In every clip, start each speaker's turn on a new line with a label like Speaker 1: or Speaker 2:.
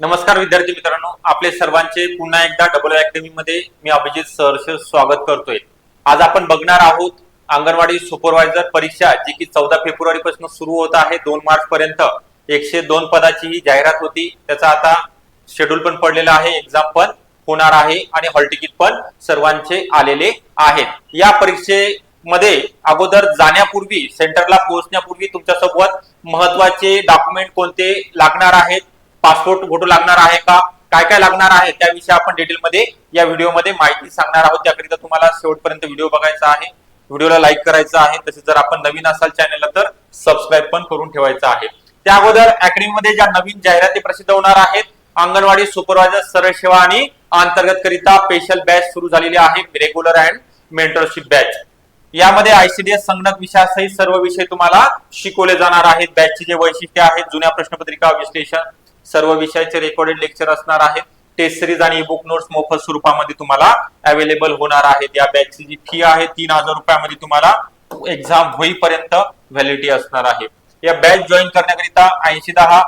Speaker 1: नमस्कार विद्यार्थी मित्रांनो आपले सर्वांचे पुन्हा एकदा डबल अकॅडमी मध्ये मी अभिजित सहर्ष स्वागत करतोय. आज आपण बघणार आहोत अंगणवाडी सुपरवायझर परीक्षा जी की चौदा फेब्रुवारी पासून सुरू होत आहे दोन मार्च पर्यंत. एकशे दोन पदाची ही जाहिरात होती. त्याचा आता शेड्यूल पण पडलेला आहे एक्झाम पण होणार आहे आणि हॉल तिकीट पण सर्वांचे आलेले आहेत. या परीक्षेमध्ये अगोदर जाण्यापूर्वी सेंटरला पोहोचण्यापूर्वी तुमच्यासोबत महत्त्वाचे डॉक्युमेंट कोणते लागणार आहेत? पासपोर्ट फोटो लागणार आहे का? काय काय लागणार आहे? त्याविषयी आपण डिटेलमध्ये या व्हिडिओमध्ये माहिती सांगणार आहोत. त्याकरिता तुम्हाला शेवटपर्यंत व्हिडिओ बघायचा आहे. व्हिडिओला लाईक करायचा आहे. तसेच जर आपण नवीन असाल चॅनलला तर सबस्क्राईब पण करून ठेवायचं आहे. त्या अगोदर अकॅडमीमध्ये ज्या नवीन जाहिराती प्रसिद्ध होणार आहेत अंगणवाडी सुपरवायझर सरळ सेवा आणि अंतर्गत करिता स्पेशल बॅच सुरू झालेली आहे रेग्युलर अँड मेंटरशिप बॅच यामध्ये आयसीडीएस संगणक विषयासहित सर्व विषय तुम्हाला शिकवले जाणार आहेत. बॅचचे जे वैशिष्ट्य आहेत जुन्या प्रश्नपत्रिका विश्लेषण सर्व विषयाचे रेकॉर्डेड लेक्चर असणार आहेत. टेस्ट सिरीज आणि बुक नोट्स मोफत स्वरूपामध्ये तुम्हाला अवेलेबल होणार आहेत. या बॅचची जी फी आहे तीन हजार रुपयामध्ये तुम्हाला एक्झाम होईपर्यंत व्हॅलिडिटी असणार आहे. या बॅच जॉईन करण्याकरिता ऐंशी दहा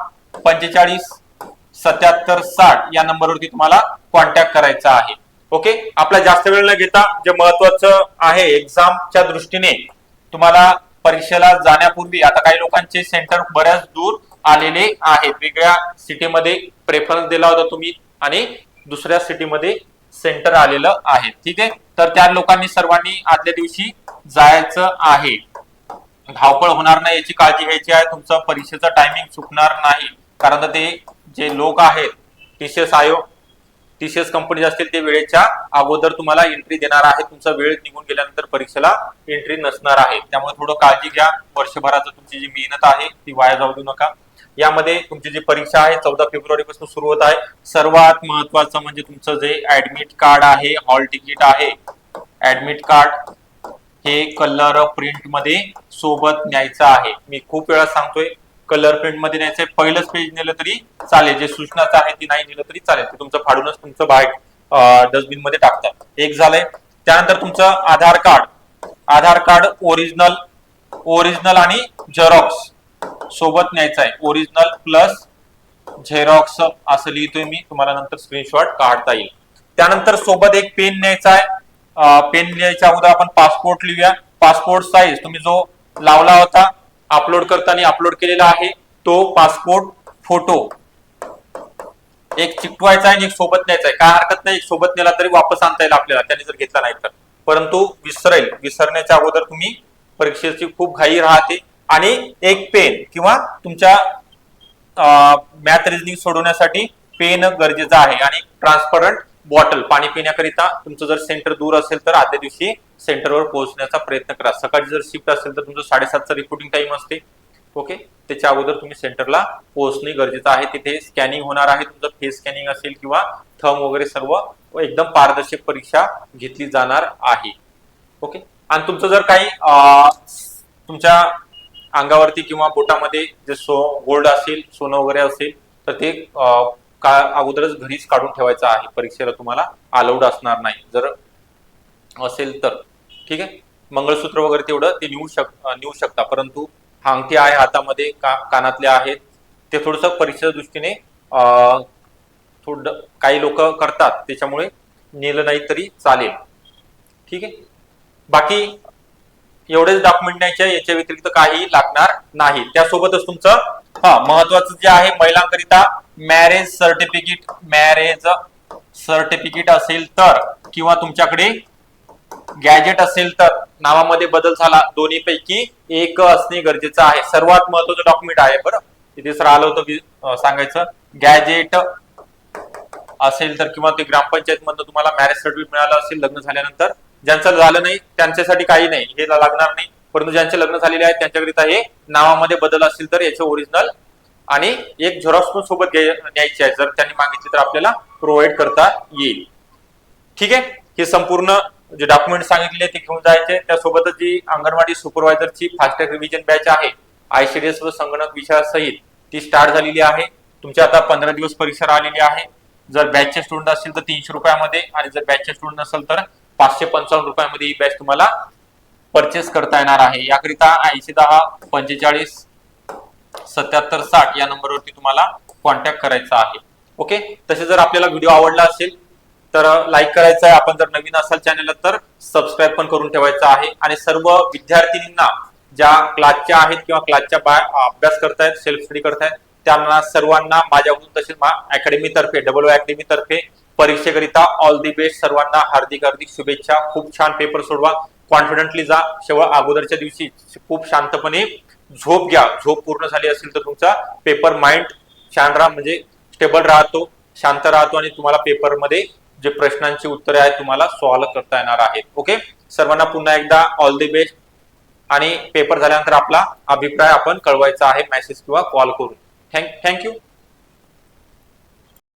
Speaker 1: पंचेचाळीस सत्याहत्तर साठ या नंबरवरती तुम्हाला कॉन्टॅक्ट करायचा आहे. ओके आपला जास्त वेळ न घेता जे महत्वाचं आहे एक्झामच्या दृष्टीने तुम्हाला परीक्षेला जाण्यापूर्वी आता काही लोकांचे सेंटर बऱ्याच दूर आलेले आहेत. वेगळ्या सिटीमध्ये प्रेफरन्स दिला होता तुम्ही आणि दुसऱ्या सिटीमध्ये सेंटर आलेलं आहे. ठीक आहे? तर त्या लोकांनी सर्वांनी आदल्या दिवशी जायचं आहे. धावपळ होणार नाही याची काळजी घ्यायची आहे. तुमचं परीक्षेचं टायमिंग चुकणार नाही. कारण ते जे लोक आहेत टीसीएस आयोग टीसीएस कंपनी असतील ते वेळेच्या अगोदर तुम्हाला एंट्री देणार आहे तुमचा वेळ निघून गेल्यानंतर परीक्षेला एंट्री नसणार आहे. त्यामुळे थोडं काळजी घ्या. वर्षभराचं तुमची जी मेहनत आहे ती वाया जाऊ देऊ नका. यामध्ये तुमची जी परीक्षा आहे चौदा फेब्रुवारी पासून सुरू होत आहे. सर्वात महत्वाचं म्हणजे तुमचं जे ऍडमिट कार्ड आहे हॉल तिकीट आहे ऍडमिट कार्ड हे कलर प्रिंटमध्ये सोबत न्यायचं आहे. मी खूप वेळा सांगतोय कलर प्रिंटमध्ये न्यायचं पहिलंच पेज नेलं तरी चालेल. जे सूचनाचं आहे ती नाही नेलं तरी चालेल. ते तुमचं फाडूनच तुमचं बाहेर डस्टबिनमध्ये टाकतात. एक झालंय. त्यानंतर तुमचं Aadhaar card Aadhaar card original original आणि झेरॉक्स सोबत न्यायचा आहे. ओरिजिनल प्लस झेरॉक्स असं लिहितोय मी. तुम्हाला नंतर स्क्रीनशॉट काढता येईल. त्यानंतर सोबत एक पेन न्यायचा आहे. पेन लिहायच्या अगोदर आपण पासपोर्ट लिहूया. पासपोर्ट साईज तुम्ही जो लावला होता अपलोड करताना अपलोड केलेला आहे तो पासपोर्ट फोटो एक चिकटवायचा आहे आणि एक सोबत न्यायचा आहे. काय हरकत नाही एक सोबत नेला तरी वापस आणता येईल आपल्याला. त्याने जर घेतला नाही तर. परंतु विसरेल. विसरण्याच्या अगोदर तुम्ही परीक्षेची खूप घाई राहते. आणि एक पेन किंवा तुमच्या मॅथ रिजनिंग सोडवण्यासाठी पेन गरजेचं आहे. आणि ट्रान्सपरंट बॉटल पाणी पिण्याकरिता तुमचं जर सेंटर दूर असेल तर आदल्या दिवशी सेंटरवर पोहोचण्याचा प्रयत्न करा. सकाळची जर शिफ्ट असेल तर तुमचं साडेसातचा रिपोर्टिंग टाइम असते. ओके त्याच्या अगोदर तुम्ही सेंटरला पोहोचणे गरजेचं आहे. तिथे स्कॅनिंग होणार आहे. तुमचं फेस स्कॅनिंग असेल किंवा थम वगैरे सर्व एकदम पारदर्शक परीक्षा घेतली जाणार आहे. ओके आणि तुमचं जर काही तुमच्या अंगावरती किंवा बोटामध्ये जे सो गोल्ड असेल सोनं वगैरे असेल तर ते का अगोदरच घरीच काढून ठेवायचं आहे. परीक्षेला तुम्हाला अलाउड असणार नाही. जर असेल तर. ठीक आहे? मंगळसूत्र वगैरे तेवढं ते नेऊ शक नेऊ शकता. परंतु अंगठी आहे हातामध्ये का कानातले आहेत. ते थोडस परीक्षेच्या दृष्टीने थोडं काही लोक करतात. त्याच्यामुळे नेलं नाही तरी चालेल. ठीक आहे? बाकी एवढेच डॉक्युमेंट याच्या व्यतिरिक्त काही लागणार नाही. त्यासोबतच तुमचं हा महत्वाचं जे आहे महिलांकरिता मॅरेज सर्टिफिकेट मॅरेज सर्टिफिकेट असेल तर किंवा तुमच्याकडे गॅजेट असेल तर नावामध्ये बदल झाला दोन्ही पैकी एक असणे गरजेचं आहे. सर्वात महत्वाचं डॉक्युमेंट आहे बरं. तिथे सर आलं होतं सांगायचं. गॅजेट असेल तर किंवा ते ग्रामपंचायत मधनं तुम्हाला मॅरेज सर्टिफिकेट मिळालं असेल लग्न झाल्यानंतर ज्यांचं झालं नाही त्यांच्यासाठी काही नाही हे लागणार नाही. परंतु ज्यांचे लग्न झालेले आहेत त्यांच्याकरिता हे नावामध्ये बदल असेल तर याचे ओरिजिनल आणि एक झेरॉक्स पण सोबत न्यायची आहे. जर त्यांनी मागितली तर आपल्याला प्रोव्हाइड करता येईल. ठीक आहे? हे संपूर्ण जे डॉक्युमेंट सांगितले ते घेऊन जायचे. त्यासोबतच जी अंगणवाडी सुपरवायझरची फास्टॅग रिव्हिजन बॅच आहे आयसीडीएस व संगणक विषयासहित ती स्टार्ट झालेली आहे. तुमच्या आता पंधरा दिवस परीक्षा राहिलेली आहे. जर बॅचचे स्टुडंट असतील तर तीनशे रुपयामध्ये आणि जर बॅचचे स्टुडंट नसेल तर पाचशे पंचावन्न रुपयामध्ये ही बॅच तुम्हाला परचेस करता येणार आहे. याकरिता ऐंशी दहा पंचेचाळीस सत्याहत्तर साठ या नंबरवरती तुम्हाला कॉन्टॅक्ट करायचा आहे. ओके तसे जर आपल्याला व्हिडिओ आवडला असेल तर लाईक करायचं आहे. आपण जर नवीन असाल चॅनलला तर सबस्क्राईब पण करून ठेवायचं आहे. आणि सर्व विद्यार्थिनींना ज्या क्लासच्या आहेत किंवा क्लासच्या बाय अभ्यास करतायत सेल्फ स्टडी करतायत त्यांना सर्वांना माझ्याकडून तसेच अकॅडमीतर्फे डबल अकॅडमी तर्फे परीक्षेकरिता ऑल दी बेस्ट सर्वांना हार्दिक हार्दिक शुभेच्छा. खूप छान पेपर सोडवा. कॉन्फिडंटली जा. शेवळ अगोदरच्या दिवशी खूप शांतपणे झोप घ्या. झोप पूर्ण झाली असेल तर तुमचा पेपर माइंड छान राहा. म्हणजे स्टेबल राहतो शांत राहतो आणि तुम्हाला पेपरमध्ये जे प्रश्नांची उत्तरे आहेत तुम्हाला सॉल्व्ह करता येणार आहेत. ओके सर्वांना पुन्हा एकदा ऑल दी बेस्ट आणि पेपर झाल्यानंतर आपला अभिप्राय आपण कळवायचा आहे मेसेज किंवा कॉल करून. Thank thank you